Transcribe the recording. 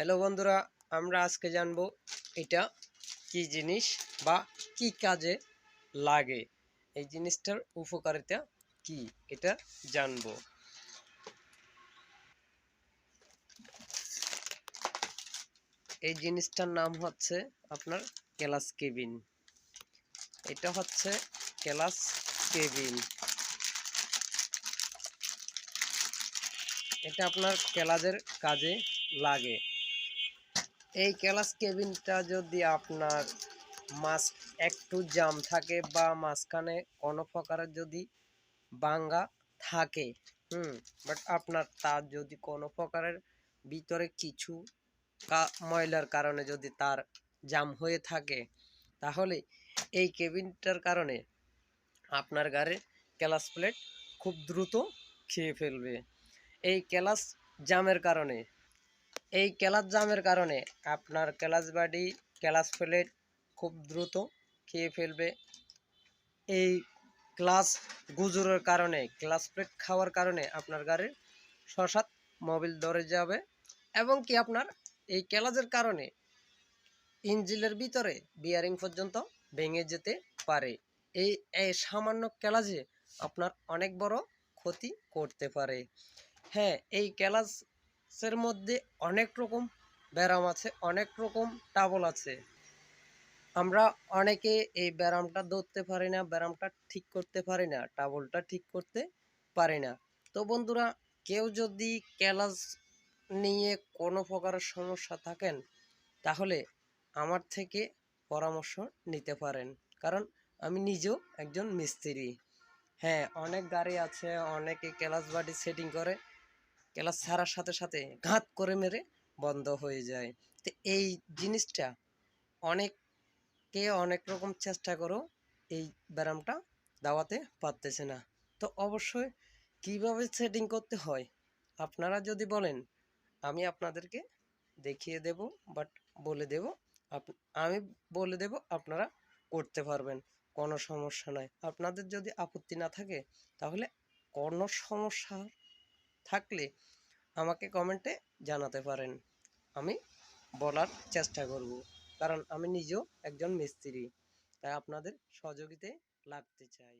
Hello বন্ধুরা, আমরা আজকে জানব এটা কি জিনিস বা কি কাজে লাগে। এই জিনিসটার উপকারিতা কি, এটা জানব। এই জিনিসটার নাম হচ্ছে আপনার ক্লাস কেবিন। এটা হচ্ছে ক্লাস কেবিন। এটা আপনার ক্লাসের কাজে লাগে। এই ক্লাস কেবিনটা যদি আপনার মাছ একটু জাম থাকে বা মাঝখানে কোনো প্রকারের যদি বাঙ্গা থাকে, হুম বাট আপনার তার যদি কোনো প্রকারের ভিতরে কিছু ময়লার কারণে যদি তার জাম হয়ে থাকে, তাহলে এই কেবিনটার কারণে আপনার গাড়ির ক্লাস প্লেট খুব দ্রুত খেয়ে ফেলবে। এই ক্লাস জামের কারণে এই ক্লাস জামের কারণে আপনার ক্লাস বাডি, ক্লাস প্লেট খুব দ্রুত খেয়ে ফেলবে। এই ক্লাস গুজুরের কারণে, ক্লাস প্লেট খাওয়ার কারণে আপনার গাড়ির শশাত মোবিল ধরে যাবে এবং কি আপনার এই ক্লাসের কারণে ইঞ্জিনের ভিতরে বিয়ারিং পর্যন্ত ভেঙে যেতে পারে। এই এই সামান্য ক্লাসে আপনার অনেক বড় ক্ষতি করতে পারে। হ্যাঁ এই ক্লাসের মধ্যে অনেক রকম ব্যারাম আছে, অনেক রকম টাবল আছে। আমরা অনেকে এই ব্যারামটা ধরতে পারি না ব্যারামটা ঠিক করতে পারি না টাবলটা ঠিক করতে পারি না। তো বন্ধুরা, কেউ যদি ক্যালাস নিয়ে কোনো প্রকারের সমস্যা থাকেন, তাহলে আমার থেকে পরামর্শ নিতে পারেন। কারণ আমি নিজেও একজন মিস্ত্রি। হ্যাঁ অনেক গাড়ি আছে, অনেকে ক্লাস বাড়ি সেটিং করে ক্লাস ছাড়ার সাথে সাথে ঘাত করে মেরে বন্ধ হয়ে যায়। তো এই জিনিসটা অনেককে অনেক রকম চেষ্টা করেও এই ব্যারামটা দাওয়াতে পারতেছে না। তো অবশ্যই কীভাবে সেটিং করতে হয়? আপনারা যদি বলেন, আমি আপনাদেরকে দেখিয়ে দেব বাট বলে দেব আমি বলে দেব, আপনারা করতে পারবেন, কোনো সমস্যা নয় আপনাদের যদি আপত্তি না থাকে, তাহলে কোনো সমস্যা থাকলে আমাকে কমেন্টে জানাতে পারেন। আমি বলার চেষ্টা করব। কারণ আমি নিজেও একজন মিস্ত্রি, তাই আপনাদের সহযোগিতায় লাগতে চাই।